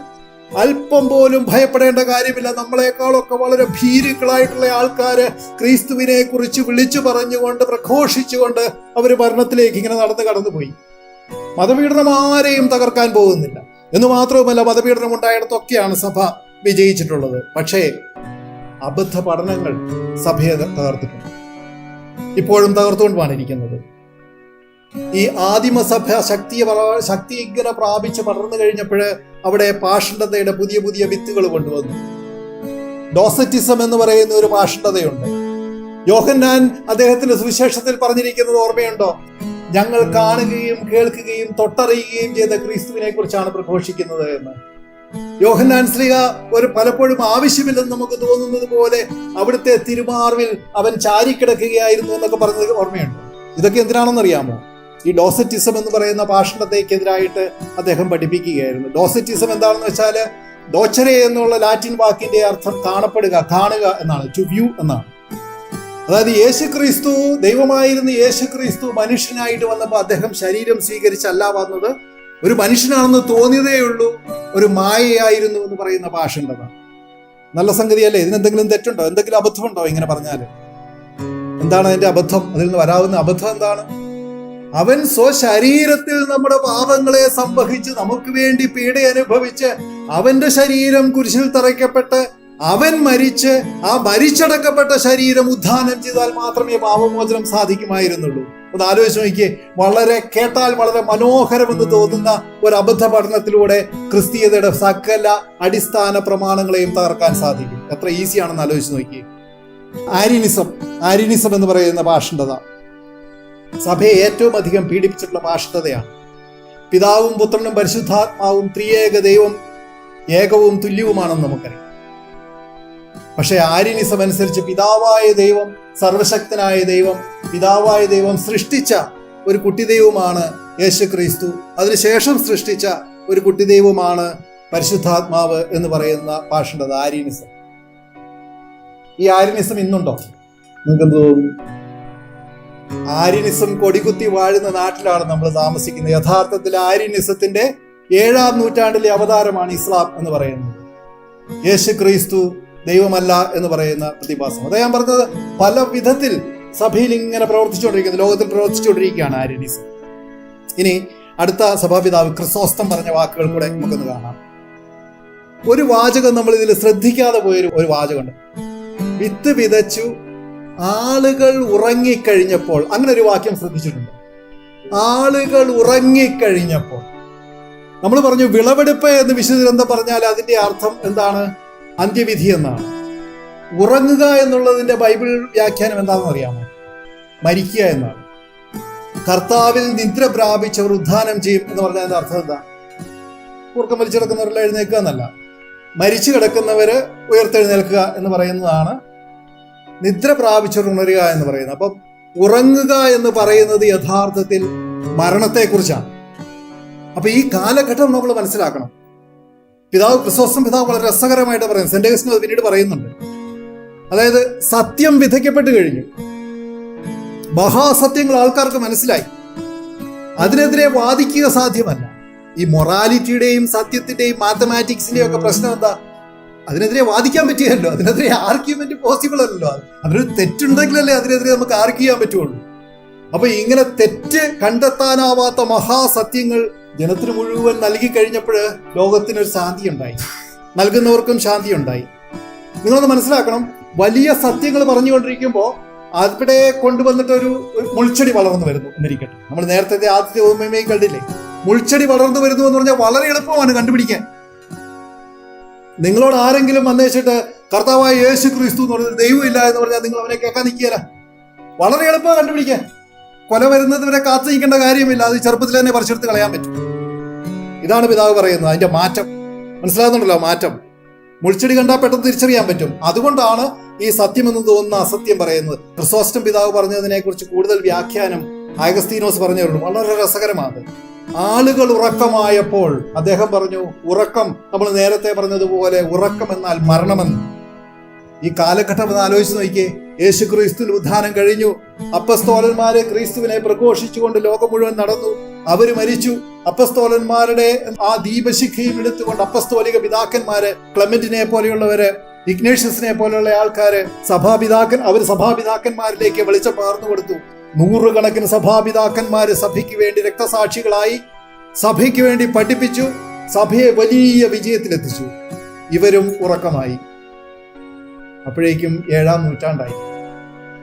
അല്പം പോലും ഭയപ്പെടേണ്ട കാര്യമില്ല. നമ്മളെക്കാളൊക്കെ വളരെ ഭീരുക്കളായിട്ടുള്ള ആൾക്കാര് ക്രിസ്തുവിനെ കുറിച്ച് വിളിച്ചു പറഞ്ഞുകൊണ്ട് പ്രഘോഷിച്ചുകൊണ്ട് അവർ മരണത്തിലേക്ക് ഇങ്ങനെ നടന്നു കടന്നുപോയി. മതപീഡനം ആരെയും തകർക്കാൻ പോകുന്നില്ല. എന്ന് മാത്രവുമല്ല മതപീഡനം ഉണ്ടായിടത്തൊക്കെയാണ് സഭ വിജയിച്ചിട്ടുള്ളത്. പക്ഷേ അബദ്ധ പഠനങ്ങൾ സഭയെ തകർത്തിട്ടുണ്ട്. ഇപ്പോഴും തകർത്തുകൊണ്ടുമാണ് ഇരിക്കുന്നത്. ഈ ആദിമസഭ ശക്തി ശക്തി ഇങ്ങനെ പ്രാപിച്ച് പടർന്നു കഴിഞ്ഞപ്പോൾ അവിടെ പാഷണ്ഡതയുടെ പുതിയ പുതിയ വിത്തുകൾ കൊണ്ടുവന്നു. ഡോസറ്റിസം എന്ന് പറയുന്ന ഒരു പാഷണ്ഡതയുണ്ട്. യോഹന്നാൻ അദ്ദേഹത്തിന്റെ സുവിശേഷത്തിൽ പറഞ്ഞിരിക്കുന്നത് ഓർമ്മയുണ്ടോ? ഞങ്ങൾ കാണുകയും കേൾക്കുകയും തൊട്ടറിയുകയും ചെയ്ത ക്രിസ്തുവിനെ കുറിച്ചാണ് പ്രഘോഷിക്കുന്നത് എന്ന്. യോഹന്നാൻ ശ്രീക ഒരു പലപ്പോഴും ആവശ്യമില്ലെന്ന് നമുക്ക് തോന്നുന്നത് പോലെ അവിടുത്തെ തിരുമാർവിൽ അവൻ ചാരിക്കിടക്കുകയായിരുന്നു എന്നൊക്കെ പറഞ്ഞത് ഓർമ്മയുണ്ട്? ഇതൊക്കെ എന്തിനാണെന്ന് അറിയാമോ ഈ ഡോസറ്റിസം എന്ന് പറയുന്ന ഭാഷണത്തേക്കെതിരായിട്ട് അദ്ദേഹം പഠിപ്പിക്കുകയായിരുന്നു. ഡോസറ്റിസം എന്താണെന്ന് വെച്ചാൽ ഡോച്ചറെ എന്നുള്ള ലാറ്റിൻ വാക്കിന്റെ അർത്ഥം കാണപ്പെടുക കാണുക എന്നാണ് ടു വ്യൂ എന്നാണ്. അതായത് യേശു ക്രിസ്തു ദൈവമായിരുന്ന യേശു ക്രിസ്തു മനുഷ്യനായിട്ട് വന്നപ്പോൾ അദ്ദേഹം ശരീരം സ്വീകരിച്ചല്ല വന്നത്. ഒരു മനുഷ്യനാണെന്ന് തോന്നിയതേ ഉള്ളൂ ഒരു മായയായിരുന്നു എന്ന് പറയുന്ന ഭാഷ ഉണ്ടതാണ് നല്ല സംഗതിയല്ലേ? ഇതിനെന്തെങ്കിലും തെറ്റുണ്ടോ? എന്തെങ്കിലും അബദ്ധമുണ്ടോ ഇങ്ങനെ പറഞ്ഞാൽ എന്താണ് അതിന്റെ അബദ്ധം? അതിൽ നിന്ന് വരാവുന്ന അബദ്ധം എന്താണ്? അവൻ സ്വശരീരത്തിൽ നമ്മുടെ പാപങ്ങളെ സംവഹിച്ച് നമുക്ക് വേണ്ടി പീഡ അനുഭവിച്ച് അവന്റെ ശരീരം കുരിശിൽ തറയ്ക്കപ്പെട്ട് അവൻ മരിച്ച് ആ മരിച്ചടക്കപ്പെട്ട ശരീരം ഉദ്ധാനം ചെയ്താൽ മാത്രമേ പാപമോചനം സാധിക്കുമായിരുന്നുള്ളൂ. ഒന്ന് ആലോചിച്ച് നോക്കിയേ വളരെ കേട്ടാൽ വളരെ മനോഹരമെന്ന് തോന്നുന്ന ഒരു അബദ്ധ പഠനത്തിലൂടെ ക്രിസ്തീയതയുടെ സകല അടിസ്ഥാന പ്രമാണങ്ങളെയും തകർക്കാൻ സാധിക്കും. എത്ര ഈസിയാണെന്ന് ആലോചിച്ച് നോക്കിയേ. ആരിനിസം ആരിനിസം എന്ന് പറയുന്ന ഭാഷണ്ടത സഭയെ ഏറ്റവും അധികം പീഡിപ്പിച്ചിട്ടുള്ള പാഷ്ടതയാണ് പിതാവും പുത്രനും പരിശുദ്ധാത്മാവും ത്രിയേക ദൈവം ഏകവും തുല്യവുമാണെന്ന് നമുക്കറിയാം. പക്ഷെ ആര്യനിസം അനുസരിച്ച് പിതാവായ ദൈവം സർവശക്തനായ ദൈവം പിതാവായ ദൈവം സൃഷ്ടിച്ച ഒരു കുട്ടി ദൈവമാണ് യേശു ക്രിസ്തു അതിനുശേഷം സൃഷ്ടിച്ച ഒരു കുട്ടി ദൈവമാണ് പരിശുദ്ധാത്മാവ് എന്ന് പറയുന്ന ഭാഷണ്ടത് ആര്യനിസം. ഈ ആര്യനിസം ഇന്നുണ്ടോ? നിങ്ങൾക്ക് തോന്നുന്നു ആര്യനിസം കൊടികുത്തി വാഴുന്ന നാട്ടിലാണ് നമ്മൾ താമസിക്കുന്നത്. യഥാർത്ഥത്തിൽ ആര്യനിസത്തിന്റെ ഏഴാം നൂറ്റാണ്ടിലെ അവതാരമാണ് ഇസ്ലാം എന്ന് പറയുന്നത്. യേശു ക്രിസ്തു ദൈവമല്ല എന്ന് പറയുന്ന പ്രതിഭാസം. അതാ ഞാൻ പറഞ്ഞത് പല വിധത്തിൽ സഭയിൽ ഇങ്ങനെ പ്രവർത്തിച്ചുകൊണ്ടിരിക്കുന്നത് ലോകത്തിൽ പ്രവർത്തിച്ചുകൊണ്ടിരിക്കുകയാണ് ആര്യനിസം. ഇനി അടുത്ത സഭാപിതാവ് ക്രിസോസ്തം പറഞ്ഞ വാക്കുകൾ കൂടെ നമുക്കൊന്ന് കാണാം. ഒരു വാചകം നമ്മൾ ഇതിൽ ശ്രദ്ധിക്കാതെ പോയൊരു ഒരു വാചകമുണ്ട്. വിത്ത് വിതച്ചു ആളുകൾ ഉറങ്ങിക്കഴിഞ്ഞപ്പോൾ അങ്ങനെ ഒരു വാക്യം ശ്രദ്ധിച്ചിട്ടുണ്ട്. ആളുകൾ ഉറങ്ങിക്കഴിഞ്ഞപ്പോൾ. നമ്മൾ പറഞ്ഞു വിളവെടുപ്പ് എന്ന് വിശുദ്ധ പറഞ്ഞാൽ അതിന്റെ അർത്ഥം എന്താണ്? അന്ത്യവിധി എന്നാണ്. ഉറങ്ങുക എന്നുള്ളതിന്റെ ബൈബിൾ വ്യാഖ്യാനം എന്താണെന്ന് അറിയാമോ? മരിക്കുക എന്നാണ്. കർത്താവിൽ നിദ്ര പ്രാപിച്ചവർ ഉദ്ധാനം ചെയ്യും എന്ന് പറഞ്ഞാൽ അതിന്റെ അർത്ഥം എന്താ? ഉറക്കം വലിച്ചു കിടക്കുന്നവരെല്ലാം എഴുന്നേൽക്കുക എന്നല്ല. മരിച്ചു കിടക്കുന്നവര് ഉയർത്തെഴുന്നേൽക്കുക എന്ന് പറയുന്നതാണ് നിദ്ര പ്രാപിച്ചവർ ഉണരുക എന്ന് പറയുന്നത്. അപ്പം ഉറങ്ങുക എന്ന് പറയുന്നത് യഥാർത്ഥത്തിൽ മരണത്തെക്കുറിച്ചാണ്. അപ്പൊ ഈ കാലഘട്ടം നമ്മൾ മനസ്സിലാക്കണം. പിതാവ് ക്രിസോസ്റ്റം പിതാവ് വളരെ രസകരമായിട്ട് പറയുന്നു. സെന്റ് അഗസ്റ്റിൻ അത് പിന്നീട് പറയുന്നുണ്ട്. അതായത് സത്യം വിധിക്കപ്പെട്ട് കഴിഞ്ഞു. മഹാസത്യങ്ങൾ ആൾക്കാർക്ക് മനസ്സിലായി. അതിനെതിരെ വാദിക്കുക സാധ്യമല്ല. ഈ മൊറാലിറ്റിയുടെയും സത്യത്തിന്റെയും മാത്തമാറ്റിക്സിന്റെയും ഒക്കെ പ്രശ്നം എന്താ? അതിനെതിരെ വാദിക്കാൻ പറ്റിയല്ലോ അതിനെതിരെ ആർഗ്യുമെന്റ് പോസിബിൾ അല്ലല്ലോ. അതിനൊരു തെറ്റുണ്ടെങ്കിലല്ലേ അതിനെതിരെ നമുക്ക് ആർഗ്യ ചെയ്യാൻ പറ്റുള്ളൂ. അപ്പൊ ഇങ്ങനെ തെറ്റ് കണ്ടെത്താനാവാത്ത മഹാസത്യങ്ങൾ ജനത്തിന് മുഴുവൻ നൽകി കഴിഞ്ഞപ്പോൾ ലോകത്തിനൊരു ശാന്തി ഉണ്ടായി. നൽകുന്നവർക്കും ശാന്തി ഉണ്ടായി. നിങ്ങളൊന്ന് മനസ്സിലാക്കണം. വലിയ സത്യങ്ങൾ പറഞ്ഞുകൊണ്ടിരിക്കുമ്പോൾ അവിടെ കൊണ്ടുവന്നിട്ട് ഒരു മുൾച്ചെടി വളർന്നു വരുന്നു എന്നിരിക്കട്ടെ നമ്മൾ നേരത്തെ ആദ്യത്തെ ഓർമ്മയും കണ്ടില്ലേ? മുൾച്ചെടി വളർന്നു വരുന്നു എന്ന് പറഞ്ഞാൽ വളരെ എളുപ്പമാണ് കണ്ടുപിടിക്കാൻ. നിങ്ങളോട് ആരെങ്കിലും വന്നേച്ചിട്ട് കർത്താവായ യേശു ക്രിസ്തു എന്ന് പറഞ്ഞത് ദൈവമില്ല എന്ന് പറഞ്ഞാൽ നിങ്ങൾ അവനെ കേൾക്കാൻ നിൽക്കുകയല്ല. വളരെ എളുപ്പമാണ് കണ്ടുപിടിക്കാൻ. കൊല വരുന്നത് വരെ കാത്തു നിൽക്കേണ്ട കാര്യമില്ല. അത് ചെറുപ്പത്തിൽ തന്നെ പറിച്ചെടുത്ത് കളയാൻ പറ്റും. ഇതാണ് പിതാവ് പറയുന്നത്. അതിന്റെ മാറ്റം. മനസ്സിലാകുന്നുണ്ടല്ലോ മാറ്റം. മുൾച്ചെടി കണ്ടാൽ പെട്ടെന്ന് തിരിച്ചറിയാൻ പറ്റും. അതുകൊണ്ടാണ് ഈ സത്യം എന്ന് തോന്നുന്ന അസത്യം പറയുന്നത്. ക്രിസോസ്റ്റം പിതാവ് പറഞ്ഞതിനെ കുറിച്ച് കൂടുതൽ വ്യാഖ്യാനം ആഗസ്തീനോസ് പറഞ്ഞുള്ളൂ വളരെ രസകരമാണ് ആളുകൾ ഉറക്കമായപ്പോൾ അദ്ദേഹം പറഞ്ഞു ഉറക്കം നമ്മൾ നേരത്തെ പറഞ്ഞതുപോലെ ഉറക്കം എന്നാൽ മരണമെന്ന്. ഈ കാലഘട്ടം ഒന്ന് ആലോചിച്ച് നോക്കിയേ യേശു ക്രിസ്തു ഉദ്ധാനം കഴിഞ്ഞു. അപ്പസ്തോലന്മാരെ ക്രിസ്തുവിനെ പ്രഘോഷിച്ചുകൊണ്ട് ലോകം മുഴുവൻ നടന്നു. അവർ മരിച്ചു. അപ്പസ്തോലന്മാരുടെ ആ ദീപശിഖയും എടുത്തുകൊണ്ട് അപ്പസ്തോലിക പിതാക്കന്മാര് ക്ലമന്റിനെ പോലെയുള്ളവര് ഇഗ്നേഷ്യസിനെ പോലെയുള്ള ആൾക്കാര് സഭാപിതാക്കൻ അവർ സഭാപിതാക്കന്മാരിലേക്ക് വെളിച്ചം പകർന്നു കൊടുത്തു. നൂറുകണക്കിന് സഭാപിതാക്കന്മാര് സഭയ്ക്ക് വേണ്ടി രക്തസാക്ഷികളായി സഭയ്ക്ക് വേണ്ടി പഠിപ്പിച്ചു സഭയെ വലിയ വിജയത്തിലെത്തിച്ചു. ഇവരും ഉറക്കമായി. അപ്പോഴേക്കും ഏഴാം നൂറ്റാണ്ടായി.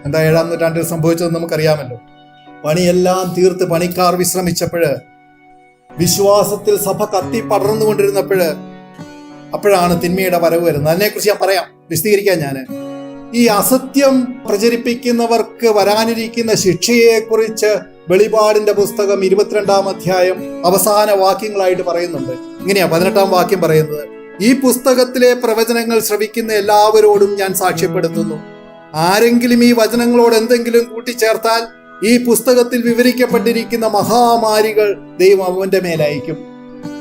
എന്താ ഏഴാം നൂറ്റാണ്ടിൽ സംഭവിച്ചതെന്ന് നമുക്കറിയാമല്ലോ. പണിയെല്ലാം തീർത്ത് പണിക്കാർ വിശ്രമിച്ചപ്പോഴ് വിശ്വാസത്തിൽ സഭ കത്തി പടർന്നുകൊണ്ടിരുന്നപ്പോഴ് അപ്പോഴാണ് തിന്മയുടെ വരവ് വരുന്നത്. അതിനെക്കുറിച്ച് ഞാൻ പറയാം. വിശദീകരിക്കാൻ ഞാൻ. ഈ അസത്യം പ്രചരിപ്പിക്കുന്നവർക്ക് വരാനിരിക്കുന്ന ശിക്ഷയെക്കുറിച്ച് വെളിപാടിന്റെ പുസ്തകം ഇരുപത്തിരണ്ടാം അധ്യായം അവസാന വാക്യങ്ങളായിട്ട് പറയുന്നുണ്ട്. ഇങ്ങനെയാ പതിനെട്ടാം വാക്യം പറയുന്നത്. ഈ പുസ്തകത്തിലെ പ്രവചനങ്ങൾ ശ്രവിക്കുന്ന എല്ലാവരോടും ഞാൻ സാക്ഷ്യപ്പെടുത്തുന്നു. ആരെങ്കിലും ഈ വചനങ്ങളോട് എന്തെങ്കിലും കൂട്ടിച്ചേർത്താൽ ഈ പുസ്തകത്തിൽ വിവരിക്കപ്പെട്ടിരിക്കുന്ന മഹാമാരികൾ ദൈവം അവന്റെ മേലയക്കും.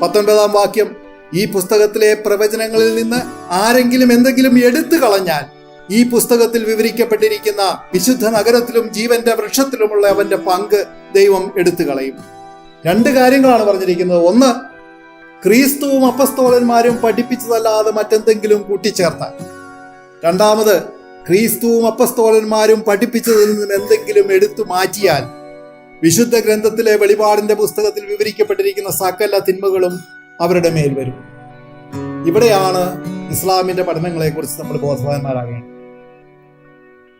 പത്തൊൻപതാം വാക്യം ഈ പുസ്തകത്തിലെ പ്രവചനങ്ങളിൽ നിന്ന് ആരെങ്കിലും എന്തെങ്കിലും എടുത്തു കളഞ്ഞാൽ ഈ പുസ്തകത്തിൽ വിവരിക്കപ്പെട്ടിരിക്കുന്ന വിശുദ്ധ നഗരത്തിലും ജീവന്റെ വൃക്ഷത്തിലുമുള്ള അവന്റെ പങ്ക് ദൈവം എടുത്തു കളയും. രണ്ട് കാര്യങ്ങളാണ് പറഞ്ഞിരിക്കുന്നത്. ഒന്ന് ക്രീസ്തുവും അപ്പസ്തോലന്മാരും പഠിപ്പിച്ചതല്ലാതെ മറ്റെന്തെങ്കിലും കൂട്ടിച്ചേർത്താൽ. രണ്ടാമത് ക്രീസ്തുവും അപ്പസ്തോലന്മാരും പഠിപ്പിച്ചതിൽ നിന്നും എന്തെങ്കിലും എടുത്തു മാറ്റിയാൽ വിശുദ്ധ ഗ്രന്ഥത്തിലെ വെളിപാടിന്റെ പുസ്തകത്തിൽ വിവരിക്കപ്പെട്ടിരിക്കുന്ന സകല തിന്മകളും അവരുടെ മേൽ വരും. ഇവിടെയാണ് ഇസ്ലാമിന്റെ പഠനങ്ങളെക്കുറിച്ച് നമ്മൾ ബോധവാന്മാരാകേണ്ടത്.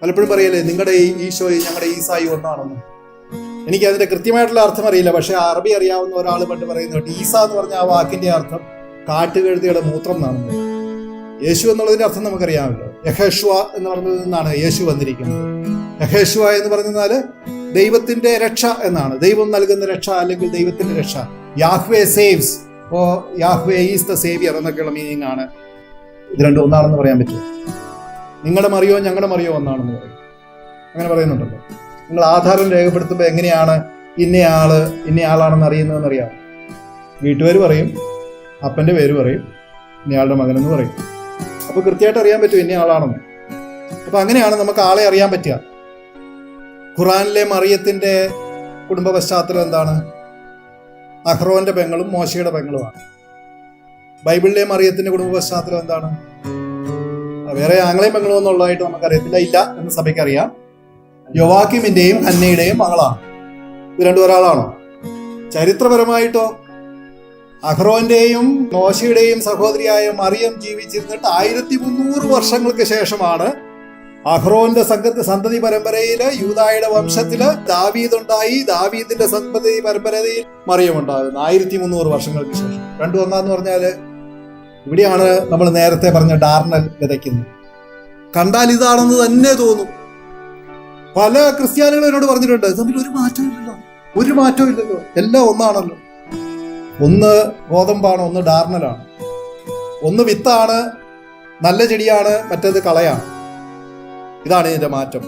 പലപ്പോഴും പറയല്ലേ നിങ്ങളുടെ ഈ ഈശോയെ ഞങ്ങളുടെ ഈസായി ഒന്നാണെന്ന്. എനിക്ക് അതിന്റെ കൃത്യമായിട്ടുള്ള അർത്ഥം അറിയില്ല പക്ഷെ അറബി അറിയാവുന്ന ഒരാൾ പണ്ട് പറയുന്നുണ്ട് ഈസ എന്ന് പറഞ്ഞ ആ വാക്കിന്റെ അർത്ഥം കാട്ടുകഴുതിയുടെ മൂത്രം എന്നാണ് യേശു എന്നുള്ളതിന്റെ അർത്ഥം നമുക്കറിയാമല്ലോ. യഹേഷ്വ എന്ന് പറഞ്ഞതിൽ നിന്നാണ് യേശു വന്നിരിക്കുന്നത്. യഹേഷ്വ എന്ന് പറഞ്ഞാൽ ദൈവത്തിന്റെ രക്ഷ എന്നാണ്. ദൈവം നൽകുന്ന രക്ഷ അല്ലെങ്കിൽ ദൈവത്തിന്റെ രക്ഷ. Yahweh saves. O Yahweh is the saviour എന്നൊക്കെയുള്ള മീനിങ് ആണ്. ഇത് രണ്ടും ഒന്നാണെന്ന് പറയാൻ പറ്റുമോ? നിങ്ങളുടെ മറിയോ ഞങ്ങളുടെ മറിയോ ഒന്നാണെന്ന് പറയും. അങ്ങനെ പറയുന്നുണ്ടല്ലോ. നിങ്ങൾ ആധാരം രേഖപ്പെടുത്തുമ്പോൾ എങ്ങനെയാണ് ഇന്നയാൾ ഇന്നയാളാണെന്ന് അറിയുന്നതെന്ന് അറിയാം വീട്ടുപേര് പറയും അപ്പന്റെ പേര് പറയും ഇന്നയാളുടെ മകനെന്ന് പറയും. അപ്പോൾ കൃത്യമായിട്ട് അറിയാൻ പറ്റും ഇന്നയാളാണെന്ന് അപ്പോൾ അങ്ങനെയാണ് നമുക്ക് ആളെ അറിയാൻ പറ്റുക. ഖുറാനിലെ മറിയത്തിന്റെ കുടുംബ പശ്ചാത്തലം എന്താണ്? അഹ്റോന്റെ പെങ്ങളും മോശയുടെ പെങ്ങളുമാണ്. ബൈബിളിലെ മറിയത്തിന്റെ കുടുംബ പശ്ചാത്തലം എന്താണ്? വേറെ ആംഗ്ലയും പെങ്ങളും എന്നുള്ളതായിട്ട് നമുക്ക് നമുക്കറിയത്തില്ല ഇല്ല എന്ന് സഭയ്ക്ക് അറിയാം. യൊവാക്കിമിന്റെയും ഹന്നയുടെയും മകളാണ്. ഇത് രണ്ടു ഒരാളാണോ? ചരിത്രപരമായിട്ടോ? അഹ്റോന്റെയും മോശയുടെയും സഹോദരിയായ മറിയം ജീവിച്ചിരുന്നിട്ട് ആയിരത്തി മുന്നൂറ് വർഷങ്ങൾക്ക് ശേഷമാണ് അഹ്റോന്റെ സംഘത്തെ സന്തതി പരമ്പരയിൽ യൂതായുടെ വംശത്തിൽ ദാവീദ് ഉണ്ടായി ദാവീദിന്റെ സന്തതി പരമ്പരയിൽ മറിയം ഉണ്ടാകുന്നു ആയിരത്തി മുന്നൂറ് വർഷങ്ങൾക്ക് ശേഷം. രണ്ടു ഒന്നാന്ന് പറഞ്ഞാൽ ഇവിടെയാണ് നമ്മൾ നേരത്തെ പറഞ്ഞ ഡാർണൽ വിതയ്ക്കുന്നത്. കണ്ടാൽ ഇതാണെന്ന് തന്നെ തോന്നും. പല ക്രിസ്ത്യാനികളും എന്നോട് പറഞ്ഞിട്ടുണ്ട് തമ്മിൽ ഒരു മാറ്റവും ഇല്ലല്ലോ ഒരു മാറ്റവും ഇല്ലല്ലോ എല്ലാം ഒന്നാണല്ലോ. ഒന്ന് ഗോതമ്പാണ് ഒന്ന് ഡാർണലാണ്. ഒന്ന് വിത്താണ് നല്ല ചെടിയാണ് മറ്റേത് കളയാണ്. ഇതാണ് ഇതിന്റെ മാറ്റം.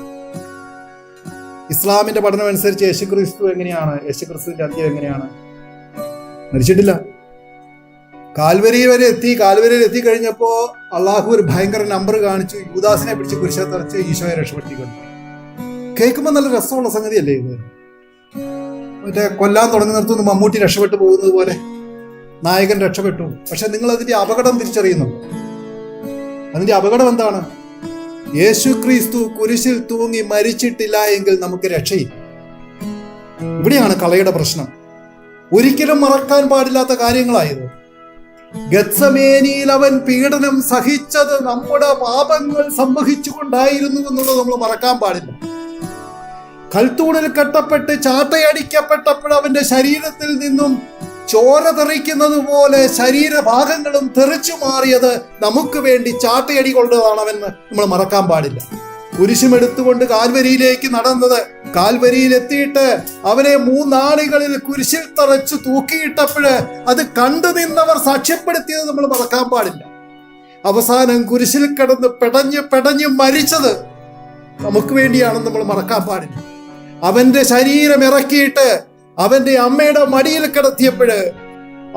ഇസ്ലാമിന്റെ പഠനം അനുസരിച്ച് യേശുക്രിസ്തു എങ്ങനെയാണ് യേശുക്രിസ്തുവിന്റെ അന്ത്യം എങ്ങനെയാണ്? മരിച്ചിട്ടില്ല. കാൽവരി വരെ എത്തി കാൽവരിയിൽ എത്തിക്കഴിഞ്ഞപ്പോ അള്ളാഹു ഒരു ഭയങ്കര നമ്പർ കാണിച്ചു യൂദാസിനെ പിടിച്ച് കുരിശത്തറച്ച് ഈശോയെ രക്ഷപ്പെടുത്തിക്കൊണ്ട്. കേൾക്കുമ്പോൾ നല്ല രസമുള്ള സംഗതിയല്ലേ ഇത്? മറ്റേ കൊല്ലാൻ തുടങ്ങുന്നിടത്തുനിന്ന് മമ്മൂട്ടി രക്ഷപ്പെട്ടു പോകുന്നത് പോലെ നായകൻ രക്ഷപ്പെട്ടു. പക്ഷെ നിങ്ങൾ അതിന്റെ അപകടം തിരിച്ചറിയുന്നു അതിന്റെ അപകടം എന്താണ്? യേശു ക്രിസ്തു കുരിശിൽ തൂങ്ങി മരിച്ചിട്ടില്ല എങ്കിൽ നമുക്ക് രക്ഷയില്ല. ഇവിടെയാണ് കളയുടെ പ്രശ്നം. ഒരിക്കലും മറക്കാൻ പാടില്ലാത്ത കാര്യങ്ങളായത് ഗത്സമേനിയിൽ അവൻ പീഡനം സഹിച്ചത് നമ്മുടെ പാപങ്ങൾ സംവഹിച്ചുകൊണ്ടായിരുന്നു എന്നുള്ളത് നമ്മൾ മറക്കാൻ പാടില്ല. കൽത്തൂണിൽ കെട്ടപ്പെട്ട് ചാട്ടയടിക്കപ്പെട്ടപ്പോൾ അവന്റെ ശരീരത്തിൽ നിന്നും ചോര തെറിക്കുന്നത് പോലെ ശരീരഭാഗങ്ങളും തെറിച്ചു മാറിയത് നമുക്ക് വേണ്ടി ചാട്ടയടി കൊണ്ടതാണവെന്ന് നമ്മൾ മറക്കാൻ പാടില്ല. കുരിശുമെടുത്തുകൊണ്ട് കാൽവരിയിലേക്ക് നടന്നത്. കാൽവരിയിലെത്തിയിട്ട് അവനെ മൂന്നാണികളിൽ കുരിശിൽ തറച്ചു തൂക്കിയിട്ടപ്പോഴ് അത് കണ്ടു നിന്നവർ സാക്ഷ്യപ്പെടുത്തിയത് നമ്മൾ മറക്കാൻ പാടില്ല. അവസാനം കുരിശിൽ കിടന്ന് പെടഞ്ഞ് പെടഞ്ഞ് മരിച്ചത് നമുക്ക് വേണ്ടിയാണെന്ന് നമ്മൾ മറക്കാൻ പാടില്ല. അവന്റെ ശരീരം ഇറക്കിയിട്ട് അവന്റെ അമ്മയുടെ മടിയിൽ കിടത്തിയപ്പോഴ്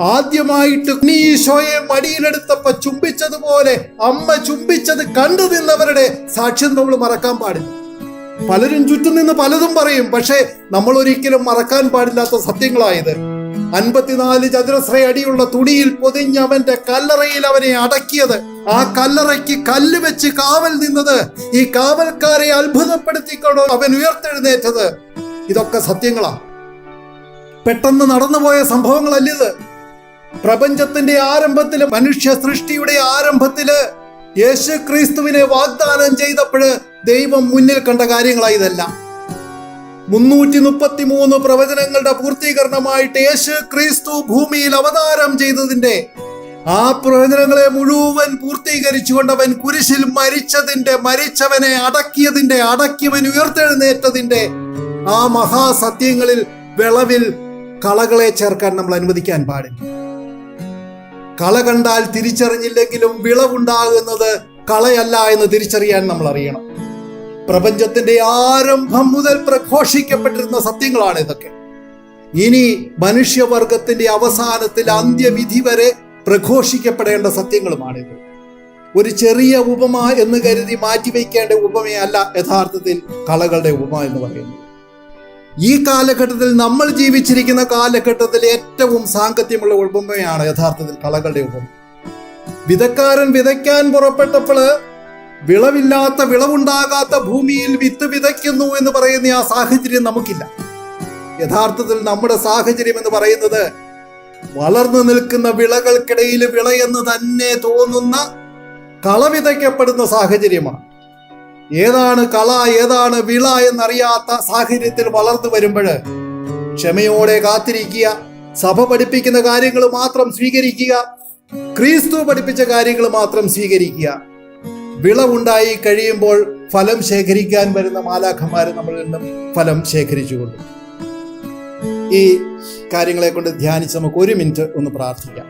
ആദ്യമായിട്ട് ഈശോയെ മടിയിലെടുത്തപ്പോ ചുംബിച്ചതുപോലെ അമ്മ ചുംബിച്ചത് കണ്ടു നിന്നവരുടെ സാക്ഷ്യം നമ്മൾ മറക്കാൻ പാടില്ല. പലരും ചുറ്റും നിന്ന് പലതും പറയും പക്ഷേ നമ്മൾ ഒരിക്കലും മറക്കാൻ പാടില്ലാത്ത സത്യങ്ങളായത്. അൻപത്തിനാല് ചതുരശ്ര അടിയുള്ള തുണിയിൽ പൊതിഞ്ഞ് അവന്റെ കല്ലറയിൽ അവനെ അടക്കിയത്. ആ കല്ലറയ്ക്ക് കല്ല് വെച്ച് കാവൽ നിന്നത് ഈ കാവൽക്കാരെ അത്ഭുതപ്പെടുത്തിക്കൊണ്ട് അവൻ ഉയർത്തെഴുന്നേറ്റത്. ഇതൊക്കെ സത്യങ്ങളാ. പെട്ടെന്ന് നടന്നുപോയ സംഭവങ്ങളല്ലിത്? പ്രപഞ്ചത്തിന്റെ ആരംഭത്തിൽ മനുഷ്യ സൃഷ്ടിയുടെ ആരംഭത്തിൽ യേശു ക്രിസ്തുവിനെ വാഗ്ദാനം ചെയ്തപ്പോഴ് ദൈവം മുന്നിൽ കണ്ട കാര്യങ്ങളായി ഇതെല്ലാം. മുന്നൂറ്റി മുപ്പത്തി മൂന്ന് പ്രവചനങ്ങളുടെ പൂർത്തീകരണമായിട്ട് യേശു ക്രിസ്തു ഭൂമിയിൽ അവതാരം ചെയ്തതിന്റെ ആ പ്രവചനങ്ങളെ മുഴുവൻ പൂർത്തീകരിച്ചുകൊണ്ടവൻ കുരിശിൽ മരിച്ചതിന്റെ മരിച്ചവനെ അടക്കിയതിന്റെ അടക്കിയവൻ ഉയർത്തെഴുന്നേറ്റതിന്റെ ആ മഹാസത്യങ്ങളിൽ വിളവിൽ കളകളെ ചേർക്കാൻ നമ്മൾ അനുവദിക്കാൻ പാടില്ല. കള കണ്ടാൽ തിരിച്ചറിഞ്ഞില്ലെങ്കിലും വിളവുണ്ടാകുന്നത് കളയല്ല എന്ന് തിരിച്ചറിയാൻ നമ്മൾ അറിയണം. പ്രപഞ്ചത്തിന്റെ ആരംഭം മുതൽ പ്രഘോഷിക്കപ്പെട്ടിരുന്ന സത്യങ്ങളാണ് ഇതൊക്കെ. ഇനി മനുഷ്യവർഗത്തിന്റെ അവസാനത്തിൽ അന്ത്യവിധി വരെ പ്രഘോഷിക്കപ്പെടേണ്ട സത്യങ്ങളുമാണിത് ഒരു ചെറിയ ഉപമ എന്ന് കരുതി മാറ്റിവെക്കേണ്ട ഉപമയല്ല യഥാർത്ഥത്തിൽ കളകളുടെ ഉപമ എന്ന് പറയുന്നത്. ഈ കാലഘട്ടത്തിൽ നമ്മൾ ജീവിച്ചിരിക്കുന്ന കാലഘട്ടത്തിൽ ഏറ്റവും സാങ്കത്യമുള്ള ഉപമയാണ് യഥാർത്ഥത്തിൽ കളകളുടെ ഉപമ. വിതക്കാരൻ വിതയ്ക്കാൻ പുറപ്പെട്ടപ്പോൾ വിളവില്ലാത്ത വിളവുണ്ടാകാത്ത ഭൂമിയിൽ വിത്ത് വിതയ്ക്കുന്നു എന്ന് പറയുന്ന ആ സാഹചര്യം നമുക്കില്ല. യഥാർത്ഥത്തിൽ നമ്മുടെ സാഹചര്യം എന്ന് പറയുന്നത് വളർന്നു നിൽക്കുന്ന വിളകൾക്കിടയിൽ വിളയെന്ന് തന്നെ തോന്നുന്ന കള വിതയ്ക്കപ്പെടുന്ന സാഹചര്യമാണ്. ഏതാണ് കള ഏതാണ് വിള എന്നറിയാത്ത സാഹചര്യത്തിൽ വളർന്നു വരുമ്പോൾ ക്ഷമയോടെ കാത്തിരിക്കുക സഭ പഠിപ്പിക്കുന്ന കാര്യങ്ങൾ മാത്രം സ്വീകരിക്കുക ക്രിസ്തു പഠിപ്പിച്ച കാര്യങ്ങൾ മാത്രം സ്വീകരിക്കുക. വിളവുണ്ടായി കഴിയുമ്പോൾ ഫലം ശേഖരിക്കാൻ വരുന്ന മാലാഖമാരെ നമ്മളിൽ നിന്നും ഫലം ശേഖരിച്ചുകൊണ്ടു. ഈ കാര്യങ്ങളെ കൊണ്ട് ധ്യാനിച്ച് നമുക്ക് ഒരു മിനിറ്റ് ഒന്ന് പ്രാർത്ഥിക്കാം.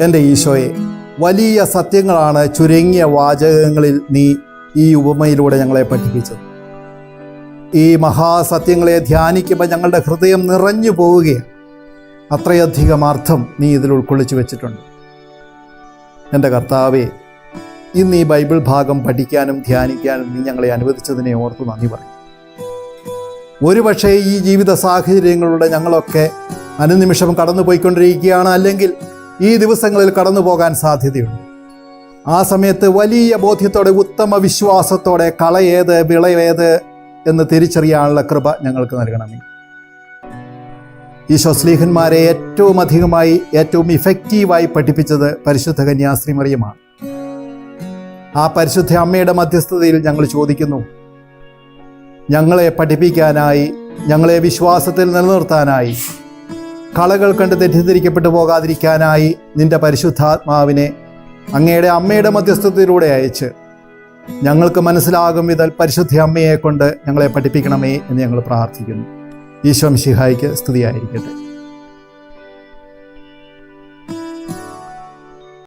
എന്റെ ഈശോയെ വലിയ സത്യങ്ങളാണ് ചുരുങ്ങിയ വാചകങ്ങളിൽ നീ ഈ ഉപമയിലൂടെ ഞങ്ങളെ പഠിപ്പിച്ചത്. ഈ മഹാസത്യങ്ങളെ ധ്യാനിക്കുമ്പോൾ ഞങ്ങളുടെ ഹൃദയം നിറഞ്ഞു പോവുകയാണ്. അത്രയധികം അർത്ഥം നീ ഇതിൽ ഉൾക്കൊള്ളിച്ചു വെച്ചിട്ടുണ്ട്. എന്റെ കർത്താവെ ഇന്ന് ഈ ബൈബിൾ ഭാഗം പഠിക്കാനും ധ്യാനിക്കാനും നീ ഞങ്ങളെ അനുവദിച്ചതിനെ ഓർത്ത് നന്ദി പറയും ഒരുപക്ഷെ ഈ ജീവിത സാഹചര്യങ്ങളിലൂടെ ഞങ്ങളൊക്കെ അനുനിമിഷം കടന്നു പോയിക്കൊണ്ടിരിക്കുകയാണ് അല്ലെങ്കിൽ ഈ ദിവസങ്ങളിൽ കടന്നു പോകാൻ സാധ്യതയുണ്ട്. ആ സമയത്ത് വലിയ ബോധ്യത്തോടെ ഉത്തമ വിശ്വാസത്തോടെ കളയേത് വിളയേത് എന്ന് തിരിച്ചറിയാനുള്ള കൃപ ഞങ്ങൾക്ക് നൽകണമേ. ഈശോ സ്ലീഹന്മാരെ ഏറ്റവും അധികമായി ഏറ്റവും ഇഫക്റ്റീവായി പഠിപ്പിച്ചത് പരിശുദ്ധ കന്യാസ്ത്രീ മറിയമാണ്. ആ പരിശുദ്ധ അമ്മയുടെ മധ്യസ്ഥതയിൽ ഞങ്ങൾ ചോദിക്കുന്നു ഞങ്ങളെ പഠിപ്പിക്കാനായി ഞങ്ങളെ വിശ്വാസത്തിൽ നിലനിർത്താനായി കളകൾ കണ്ട് തെറ്റിദ്ധരിക്കപ്പെട്ടു പോകാതിരിക്കാനായി നിന്റെ പരിശുദ്ധാത്മാവിനെ അങ്ങയുടെ അമ്മയുടെ മധ്യസ്ഥതയിലൂടെ അയച്ച് ഞങ്ങൾക്ക് മനസ്സിലാകും വിധൽ പരിശുദ്ധ അമ്മയെ കൊണ്ട് ഞങ്ങളെ പഠിപ്പിക്കണമേ എന്ന് ഞങ്ങൾ പ്രാർത്ഥിക്കുന്നു. ഈശ്വം ശിഹായിക്ക് സ്തുതിയായിരിക്കട്ടെ.